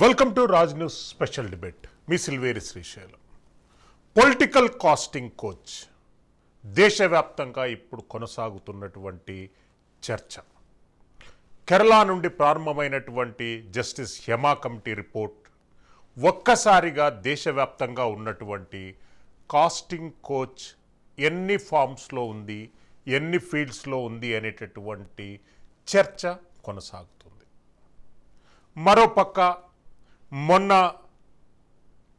Welcome to Raj news special debate me Silveri Srisailam. Political casting couch దేశవ్యాప్తంగా ఇప్పుడు కొనసాగుతున్నటువంటి చర్చ. కేరళ నుండి ప్రారంభమైనటువంటి జస్టిస్ హెమా కమిటీ రిపోర్ట్. ఒక్కసారిగా దేశవ్యాప్తంగా ఉన్నటువంటి కాస్టింగ్ కోచ్ ఎన్ని ఫామ్స్లో ఉంది ఎన్ని ఫీల్డ్స్లో ఉంది అనేటటువంటి చర్చ కొనసాగుతుంది. మరోపక్క మొన్న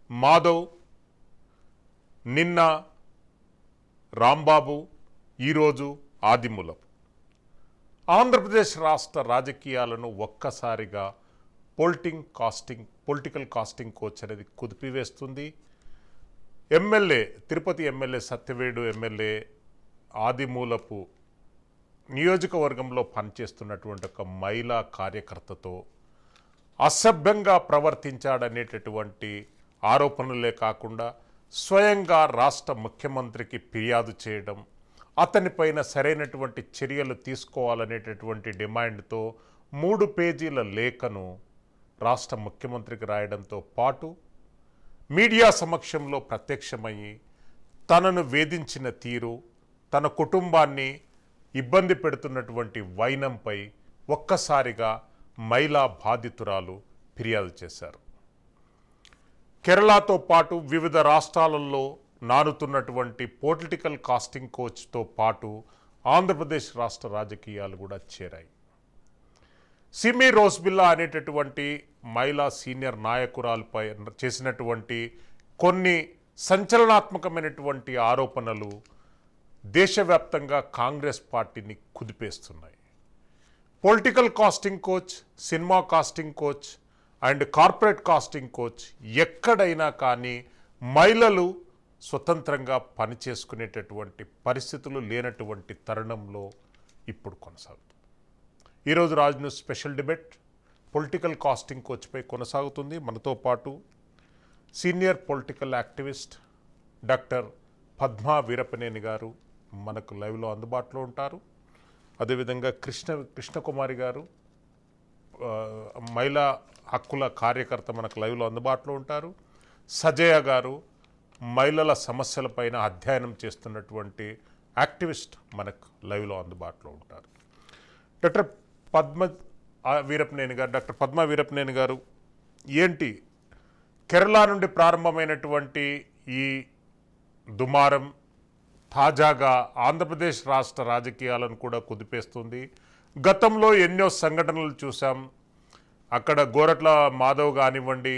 మాధవ్ నిన్న రాంబాబు ఈరోజు ఆదిమూలపు. ఆంధ్రప్రదేశ్ రాష్ట్ర రాజకీయాలను ఒక్కసారిగా political casting political casting couch అనేది కుదిపివేస్తుంది. MLA Tirupati MLA Satyavedu MLA Adimulapu నియోజకవర్గంలో పనిచేస్తున్నటువంటి ఒక మహిళా కార్యకర్తతో అసభ్యంగా ప్రవర్తించాడనేటటువంటి ఆరోపణలే కాకుండా స్వయంగా రాష్ట్ర ముఖ్యమంత్రికి ఫిర్యాదు చేయడం అతనిపైన సరైనటువంటి చర్యలు తీసుకోవాలనేటటువంటి డిమాండ్తో మూడు పేజీల లేఖను రాష్ట్ర ముఖ్యమంత్రికి రాయడంతో పాటు మీడియా సమక్షంలో ప్రత్యక్షమయ్యి తనను వేధించిన తీరు తన కుటుంబాన్ని ఇబ్బంది పెడుతున్నటువంటి వైనంపై ఒక్కసారిగా మహిళా బాధితురాలు ఫిర్యాదు చేశారు. కేరళతో పాటు వివిధ రాష్ట్రాలలో నానుతున్నటువంటి పొలిటికల్ కాస్టింగ్ కోచ్తో పాటు ఆంధ్రప్రదేశ్ రాష్ట్ర రాజకీయాలు కూడా చేరాయి. సిమి రోస్బిల్లా అనేటటువంటి మహిళా సీనియర్ నాయకురాలపై చేసినటువంటి కొన్ని సంచలనాత్మకమైనటువంటి ఆరోపణలు దేశవ్యాప్తంగా కాంగ్రెస్ పార్టీని కుదిపేస్తున్నాయి. Political casting couch cinema casting couch and corporate casting couch ఎక్కడైనా కానీ మహిళలు స్వతంత్రంగా పనిచేసుకునేటటువంటి పరిస్థితులు లేనటువంటి తరుణంలో ఇప్పుడు కొనసాగుతుంది. ఈరోజు రాజును స్పెషల్ డిబేట్ పొలిటికల్ కాస్టింగ్ కోచ్పై కొనసాగుతుంది. మనతో పాటు senior political activist doctor Padma Veerapaneni garu మనకు లైవ్లో అందుబాటులో ఉంటారు. అదేవిధంగా కృష్ణ కృష్ణకుమారి గారు మహిళా హక్కుల కార్యకర్త మనకు లైవ్లో అందుబాటులో ఉంటారు. సజయ గారు మహిళల సమస్యలపైన అధ్యయనం చేస్తున్నటువంటి యాక్టివిస్ట్ మనకు లైవ్లో అందుబాటులో ఉంటారు. డాక్టర్ పద్మ ఆ, వీరపనేని గారు డాక్టర్ పద్మ వీరపనేని గారు ఏంటి? కేరళ నుండి ప్రారంభమైనటువంటి ఈ దుమారం తాజాగా ఆంధ్రప్రదేశ్ రాష్ట్ర రాజకీయాలను కూడా కుదిపేస్తుంది. గతంలో ఎన్నో సంఘటనలు చూసాం అక్కడ గోరట్ల మాధవ్ కానివ్వండి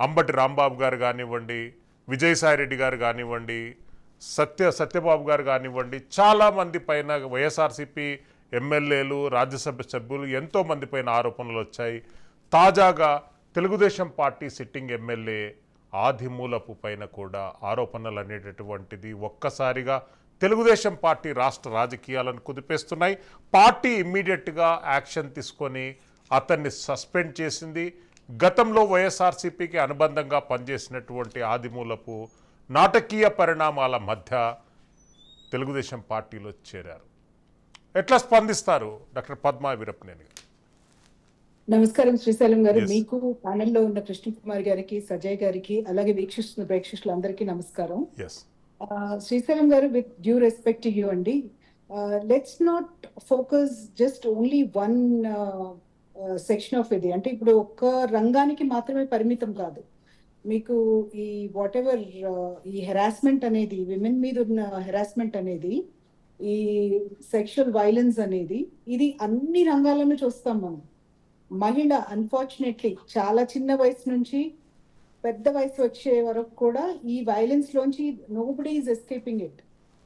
అంబటి రాంబాబు గారు కానివ్వండి విజయసాయిరెడ్డి గారు కానివ్వండి సత్య సత్యబాబు గారు కానివ్వండి చాలామంది పైన వైఎస్ఆర్సీపీ ఎమ్మెల్యేలు రాజ్యసభ సభ్యులు ఎంతో మంది పైన ఆరోపణలు వచ్చాయి. తాజాగా Telugu Desam party sitting MLA Adimulapu పైన కూడా ఆరోపణలు అనేటటువంటిది ఒక్కసారిగా తెలుగుదేశం పార్టీ రాష్ట్ర రాజకీయాలను కుదిపేస్తున్నాయి. పార్టీ ఇమ్మీడియట్గా యాక్షన్ తీసుకొని అతన్ని సస్పెండ్ చేసింది. గతంలో వైఎస్ఆర్సీపీకి అనుబంధంగా పనిచేసినటువంటి ఆదిమూలపు నాటకీయ పరిణామాల మధ్య తెలుగుదేశం పార్టీలో చేరారు. ఎట్లా స్పందిస్తారు? డాక్టర్ పద్మా వీరప్పనేని గారు. నమస్కారం శ్రీశైలం గారు. మీకు ప్యానెల్లో ఉన్న కృష్ణ కుమార్ గారికి సజయ్ గారికి అలాగే వీక్షిస్తున్న ప్రేక్షకులందరికీ నమస్కారం. Srisailam garu with due respect you అండి let's not focus just only one section of ఇది అంటే ఇప్పుడు ఒక్క రంగానికి మాత్రమే పరిమితం కాదు. మీకు ఈ వాట్ ఎవర్ ఈ హెరాస్మెంట్ అనేది విమెన్ మీద ఉన్న హెరాస్మెంట్ అనేది ఈ సెక్షువల్ వైలెన్స్ అనేది ఇది అన్ని రంగాలను చూస్తాం మనం. మహిళ అన్ఫార్చునేట్లీ చాలా చిన్న వయసు నుంచి పెద్ద వయసు వచ్చే వరకు కూడా ఈ వైలెన్స్ లోంచి నోబడి ఈజ్ ఎస్కేపింగ్ ఇట్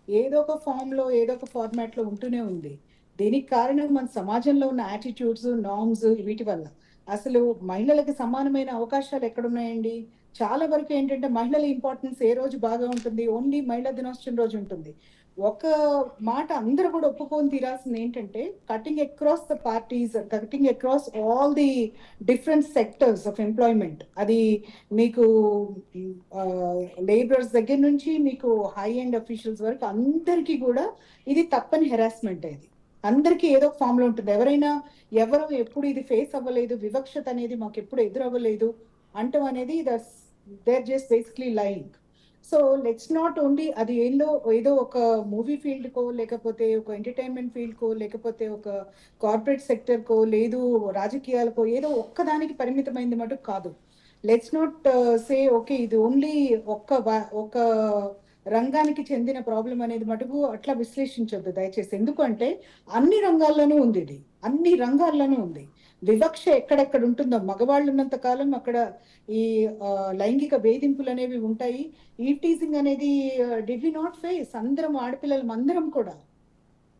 ఏదో ఒక ఫామ్లో ఏదో ఒక ఫార్మాట్లో ఉంటూనే ఉంది. దీనికి కారణం మన సమాజంలో ఉన్న యాటిట్యూడ్స్ నామ్స్ వీటి వల్ల. అసలు మహిళలకు సమానమైన అవకాశాలు ఎక్కడున్నాయండి? చాలా వరకు ఏంటంటే మహిళల ఇంపార్టెన్స్ ఏ రోజు బాగా ఉంటుంది? ఓన్లీ మహిళా దినోత్సవం రోజు ఉంటుంది. ఒక మాట అందరూ కూడా ఒప్పుకొని తీరాల్సింది ఏంటంటే cutting across the parties cutting across all the different sectors of employment అది మీకు లేబరర్స్ దగ్గర నుంచి మీకు హై అండ్ అఫీషియల్స్ వరకు అందరికీ కూడా ఇది తప్పని హెరాస్మెంట్ ఇది. అందరికీ ఏదో ఒక ఫామ్లో ఉంటుంది. ఎవరైనా ఎవరు ఎప్పుడు ఇది ఫేస్ అవ్వలేదు వివక్షత అనేది మాకు ఎప్పుడు ఎదురవ్వలేదు అంటం అనేది there just basically lying so let's not only అది ఏందో ఏదో ఒక మూవీ ఫీల్డ్ కో లేకపోతే ఒక ఎంటర్టైన్మెంట్ ఫీల్డ్ కో లేకపోతే ఒక కార్పొరేట్ సెక్టర్ కో లేదు రాజకీయాలకో ఏదో ఒక్కదానికి పరిమితమైంది మటుకు కాదు. లెట్స్ నాట్ సే ఓకే ఇది ఓన్లీ ఒక్క ఒక రంగానికి చెందిన ప్రాబ్లం అనేది మటుకు అట్లా విశ్లేషించొద్దు దయచేసి. ఎందుకంటే అన్ని రంగాల్లోనూ ఉంది ఇది. అన్ని రంగాల్లోనూ ఉంది. వివక్ష ఎక్కడెక్కడ ఉంటుందో మగవాళ్ళు ఉన్నంత కాలం అక్కడ ఈ లైంగిక వేధింపులు అనేవి ఉంటాయి. ఈ టీజింగ్ అనేది డి వి నాట్ ఫేస్ అందరం ఆడపిల్లలం అందరం కూడా.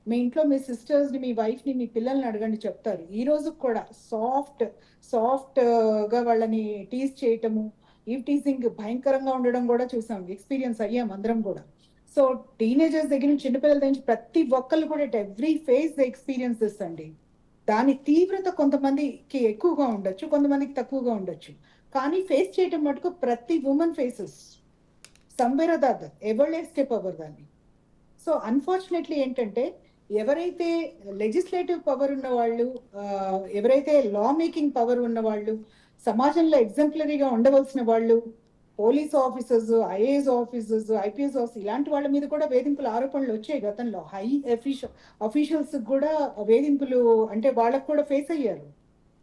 మీ ఇంట్లో మీ సిస్టర్స్ని మీ వైఫ్ని మీ పిల్లల్ని అడగండి చెప్తారు. ఈ రోజు కూడా సాఫ్ట్ సాఫ్ట్గా వాళ్ళని టీజ్ చేయటము ఈ టీజింగ్ భయంకరంగా ఉండడం కూడా చూసాం. ఎక్స్పీరియన్స్ అయ్యాం అందరం కూడా. సో టీనేజర్స్ దగ్గర నుంచి చిన్నపిల్లల దగ్గర నుంచి ప్రతి ఒక్కళ్ళు కూడా ఎవ్రీ ఫేస్ ఎక్స్పీరియన్స్ అండి. దాని తీవ్రత కొంతమందికి ఎక్కువగా ఉండొచ్చు కొంతమందికి తక్కువగా ఉండొచ్చు. కానీ ఫేస్ చేయటం మటుకు ప్రతి ఉమెన్ ఫేసెస్ సంవేర్ అదర్ ఎవరు ఎస్కేప్ అవ్వరు దాన్ని. సో అన్ఫార్చునేట్లీ ఏంటంటే ఎవరైతే లెజిస్లేటివ్ పవర్ ఉన్న వాళ్ళు ఎవరైతే లా మేకింగ్ పవర్ ఉన్న వాళ్ళు సమాజంలో ఎగ్జాంపులరీగా ఉండవలసిన వాళ్ళు police officers IAS officers IPS officer ఇలాంటి వాళ్ళ మీద కూడా వేధింపుల ఆరోపణలు వచ్చాయి గతంలో. హై అఫీషియల్ అఫీషియల్స్ కూడా వేధింపులు అంటే వాళ్ళకు కూడా ఫేస్ అయ్యారు.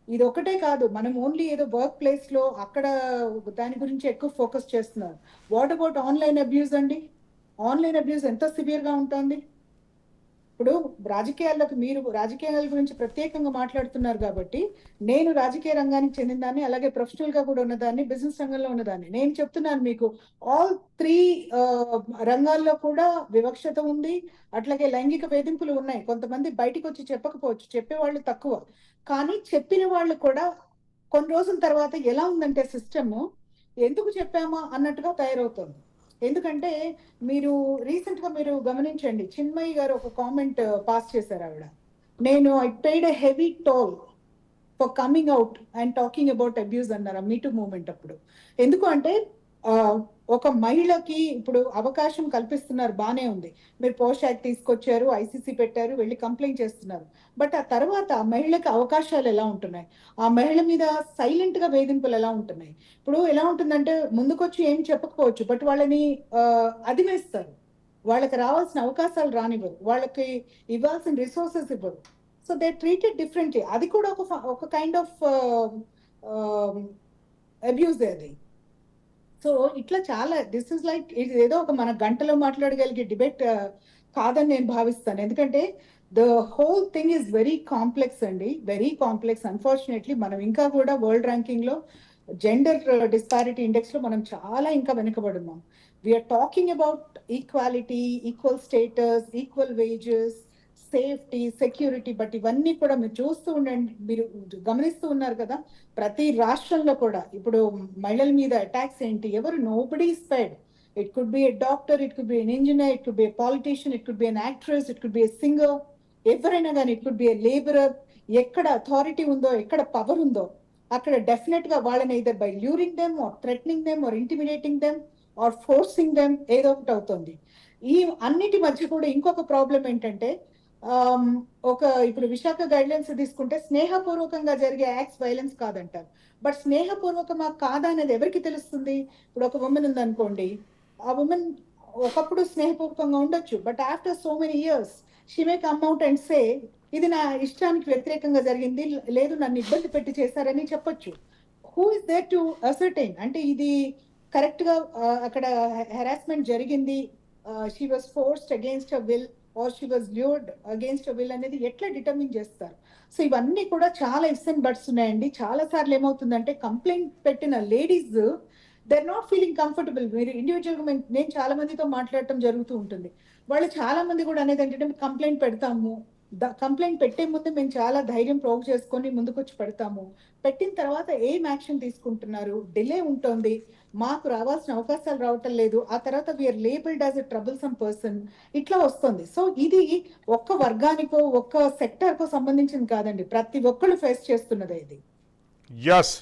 ఇది ఒకటే కాదు మనం ఓన్లీ ఏదో వర్క్ ప్లేస్లో అక్కడ దాని గురించి ఎక్కువ ఫోకస్ చేస్తున్నారు. వాట్ అబౌట్ ఆన్లైన్ అబ్యూస్ అండి? ఆన్లైన్ అబ్యూస్ ఎంత సివియర్గా ఉంటుంది? ఇప్పుడు రాజకీయాల్లోకి మీరు రాజకీయాల గురించి ప్రత్యేకంగా మాట్లాడుతున్నారు కాబట్టి నేను రాజకీయ రంగానికి చెందినదాన్ని అలాగే ప్రొఫెషనల్గా కూడా ఉన్నదాన్ని బిజినెస్ రంగంలో ఉన్నదాన్ని. నేను చెప్తున్నాను మీకు ఆల్ త్రీ uh, రంగాల్లో కూడా వివక్షత ఉంది అట్లాగే లైంగిక వేధింపులు ఉన్నాయి. కొంతమంది బయటికి వచ్చి చెప్పకపోవచ్చు చెప్పేవాళ్ళు తక్కువ. కానీ చెప్పిన వాళ్ళు కూడా కొన్ని రోజుల తర్వాత ఎలా ఉందంటే సిస్టమ్ ఎందుకు చెప్పామా అన్నట్టుగా తయారవుతుంది. ఎందుకంటే మీరు రీసెంట్గా మీరు గమనించండి చిన్మయ్య గారు ఒక కామెంట్ uh, పాస్ చేశారు ఆవిడ. నేను I paid a heavy toll for coming out and talking about abuse అన్నారు మీటు మూమెంట్ అప్పుడు. ఎందుకు అంటే ఒక మహిళకి ఇప్పుడు అవకాశం కల్పిస్తున్నారు బానే ఉంది. మీరు పోస్ట్ యాక్ట్ తీసుకొచ్చారు ఐసీసీ పెట్టారు వెళ్ళి కంప్లైంట్ చేస్తున్నారు. బట్ ఆ తర్వాత ఆ మహిళకి అవకాశాలు ఎలా ఉంటున్నాయి? ఆ మహిళ మీద సైలెంట్గా వేధింపులు ఎలా ఉంటున్నాయి? ఇప్పుడు ఎలా ఉంటుందంటే ముందుకొచ్చి ఏం చెప్పకపోవచ్చు బట్ వాళ్ళని అదివేస్తారు వాళ్ళకి రావాల్సిన అవకాశాలు రానివ్వరు. వాళ్ళకి ఇవ్వాల్సిన రిసోర్సెస్ ఇవ్వరు. So they treated differently. అది కూడా ఒక ఒక కైండ్ ఆఫ్ అబ్యూజ్ అది. సో ఇట్లా చాలా దిస్ ఇస్ లైక్ ఇది ఏదో ఒక మన గంటలో మాట్లాడగలిగే డిబేట్ uh, కాదని నేను భావిస్తాను. ఎందుకంటే the whole thing is very complex అండి. వెరీ కాంప్లెక్స్ అన్ఫార్చునేట్లీ మనం ఇంకా కూడా వరల్డ్ ర్యాంకింగ్లో జెండర్ డిస్పారిటీ ఇండెక్స్లో మనం చాలా ఇంకా వెనుకబడున్నాం. We're talking about equality equal status equal wages safety security but ఇవన్నీ కూడా మీరు చూస్తూ ఉండండి. మీరు గమనిస్తూ ఉన్నారు కదా ప్రతి రాష్ట్రంలో కూడా ఇప్పుడు మహిళల మీద అటాక్స్ ఏంటి? ఎవరు? Nobody spared it could be a doctor it could be an engineer it could be a politician it could be an actress it could be a singer ఎవరైనా కానీ it could be a labourer ఎక్కడ authority ఉందో ఎక్కడ power ఉందో అక్కడ డెఫినెట్గా వాళ్ళని either by luring them or threatening them or intimidating them or forcing them ఏదో ఒకటి అవుతుంది. ఈ అన్నిటి మధ్య కూడా ఇంకొక ప్రాబ్లం ఏంటంటే ఒక ఇప్పుడు విశాఖ గైడ్లైన్స్ తీసుకుంటే స్నేహపూర్వకంగా జరిగే యాక్ట్స్ వైలెన్స్ కాదంటారు. బట్ స్నేహపూర్వకమా కాదా అనేది ఎవరికి తెలుస్తుంది? ఇప్పుడు ఒక ఉమెన్ ఉందనుకోండి. ఆ ఉమెన్ ఒకప్పుడు స్నేహపూర్వకంగా ఉండొచ్చు. But after so many years she may come out and say ఇది నా ఇష్టానికి వ్యతిరేకంగా జరిగింది. లేదు నన్ను ఇబ్బంది పెట్టి చేశారని చెప్పొచ్చు. Who is there to ascertain అంటే ఇది కరెక్ట్గా అక్కడ హెరాస్మెంట్ జరిగింది. She was forced against a will or she was lured against will అనేది ఎట్లా డిటర్మిన్ చేస్తారు? సో ఇవన్నీ కూడా చాలా ఇఫ్స్ అండ్ బట్స్ ఉన్నాయండి. చాలా సార్లు ఏమవుతుందంటే కంప్లైంట్ పెట్టిన ladies they're not feeling comfortable మీరు ఇండివిజువల్గా మేము- నేను చాలా మందితో మాట్లాడటం జరుగుతూ ఉంటుంది. వాళ్ళు చాలా మంది కూడా అనేది ఏంటంటే కంప్లైంట్ పెడతాము. కంప్లైంట్ పెట్టే ముందు మేము చాలా ధైర్యం ప్రోగ్ చేసుకొని ముందుకొచ్చి పెడతాము. పెట్టిన తర్వాత ఏం యాక్షన్ తీసుకుంటున్నారు? డిలే ఉంటుంది. మాకు రావాల్సిన అవకాశాలు రావటం లేదు. ఆ తర్వాత we're labelled as a troublesome person ఇట్లా వస్తుంది. సో ఇది ఒక్క వర్గానికో ఒక్క సెక్టర్కో సంబంధించింది కాదండి. ప్రతి ఒక్కళ్ళు ఫేస్ చేస్తున్నదే ఇది. ఎస్